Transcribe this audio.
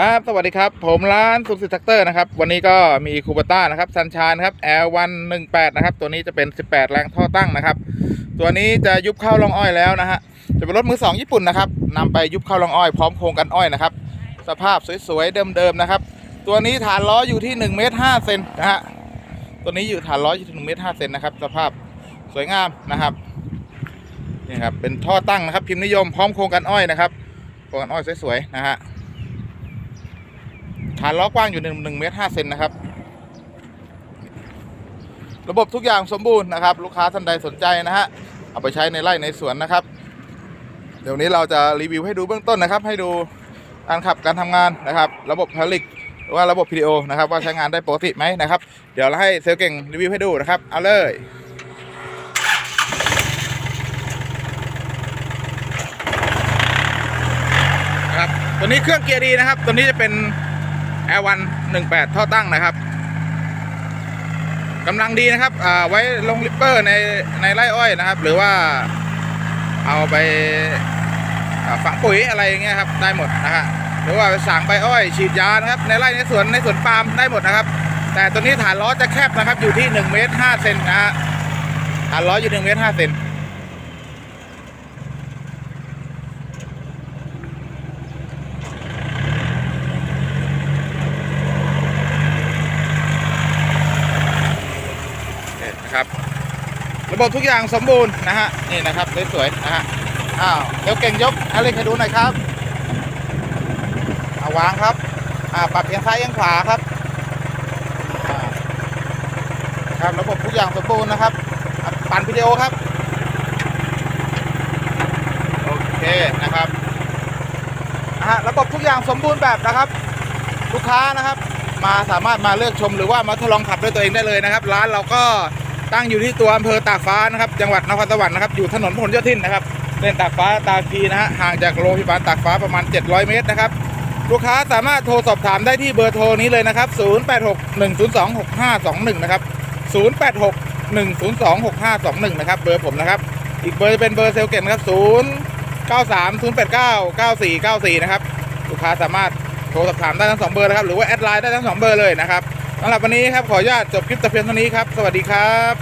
ครับ สวัสดีครับ ผมร้านสุขสิทธิ์แท็กเตอร์นะครับ วันนี้ก็มีคูปต้านะครับซันชานครับ L118 นะครับ ตัวนี้จะเป็น 18 แรงท่อตั้งนะครับ ตัวนี้จะยุบเข้าลองอ้อยแล้วนะฮะ จะเป็นรถมือสองญี่ปุ่นนะครับนำไปยุบเข้าลองอ้อยพร้อมโครงกันอ้อยนะครับ สภาพสวยๆ เดิมๆนะครับ ตัวนี้ฐานล้ออยู่ที่1เมตร5เซนนะฮะ ตัวนี้อยู่ฐานล้ออยู่ที่1เมตร5เซนนะครับ สภาพสวยงามนะครับ นี่ครับ เป็นท่อตั้งนะครับ พิมพ์นิยมพร้อมโครงกันอ้อยนะครับ โครงกันอ้อยสวยๆนะฮะ ฐานล้อกว้างอยู่หนึ่งหนึ่งเมตรห้าเซนนะครับ ระบบทุกอย่างสมบูรณ์นะครับ ลูกค้าท่านใดสนใจนะฮะเอาไปใช้ในไร่ในสวนนะครับ เดี๋ยวนี้เราจะรีวิวให้ดูเบื้องต้นนะครับ ให้ดูการขับการทำงานนะครับ ระบบพลิกหรือว่าระบบ PDO นะครับ ว่าใช้งานได้ปกติไหมนะครับ เดี๋ยวเราให้เซลลเก่งรีวิวให้ดูนะครับ เอาเลยนะครับตัวนี้เครื่องเกียร์ดีนะครับ ตัวนี้จะเป็น L1 18ท่อตั้งนะครับกำลังดีนะครับอ่าไว้ลงลิปเปอร์ในในไร่อ้อยนะครับ หรือว่าเอาไปฝังปุ๋ยอะไรอย่างเงี้ยครับได้หมดนะฮะหรือว่าไปสางใบอ้อย ฉีดยานะครับ ในไร่ในสวนในสวนปาล์มได้หมดนะครับ แต่ตัวนี้ฐานล้อจะแคบนะครับอยู่ที่1เมตร5เซนนะฮะฐานล้ออยู่1เมตร5เซนนะครับ ระบบทุกอย่างสมบูรณ์นะฮะนี่นะครับสวยๆนะฮะอ้าวเดี๋ยวเก่งยกอะไรให้ดูหน่อยครับเอาวางครับอ่าปรับเอียงซ้ายเอียงขวาครับครับระบบทุกอย่างสมบูรณ์นะครับปั่นวิดีโอครับโอเคนะครับนะฮะระบบทุกอย่างสมบูรณ์แบบนะครับ ลูกค้านะครับ มาสามารถมาเลือกชมหรือว่ามาทดลองขับด้วยตัวเองได้เลยนะครับ ร้านเราก็ ตั้งอยู่ที่ตัวอำเภอตากฟ้านะครับ จังหวัดนครสวรรค์นะครับ อยู่ถนนพหลโยธินนะครับเส้นตากฟ้าตาคีนะฮะ ห่างจากโรงพยาบาลตากฟ้าประมาณ 700 เมตรนะครับ ลูกค้าสามารถโทรสอบถามได้ที่เบอร์โทรนี้เลยนะครับ 0861026521 นะครับ 0861026521 นะครับ เบอร์ผมนะครับ อีกเบอร์จะเป็นเบอร์เซลเกนนะครับ 0930899494 นะครับ ลูกค้าสามารถโทรสอบถามได้ทั้งสองเบอร์นะครับ หรือว่าแอดไลน์ได้ทั้งสองเบอร์เลยนะครับ สำหรับวันนี้ครับขออนุญาตจบคลิปแต่เพียงเท่านี้ครับ สวัสดีครับ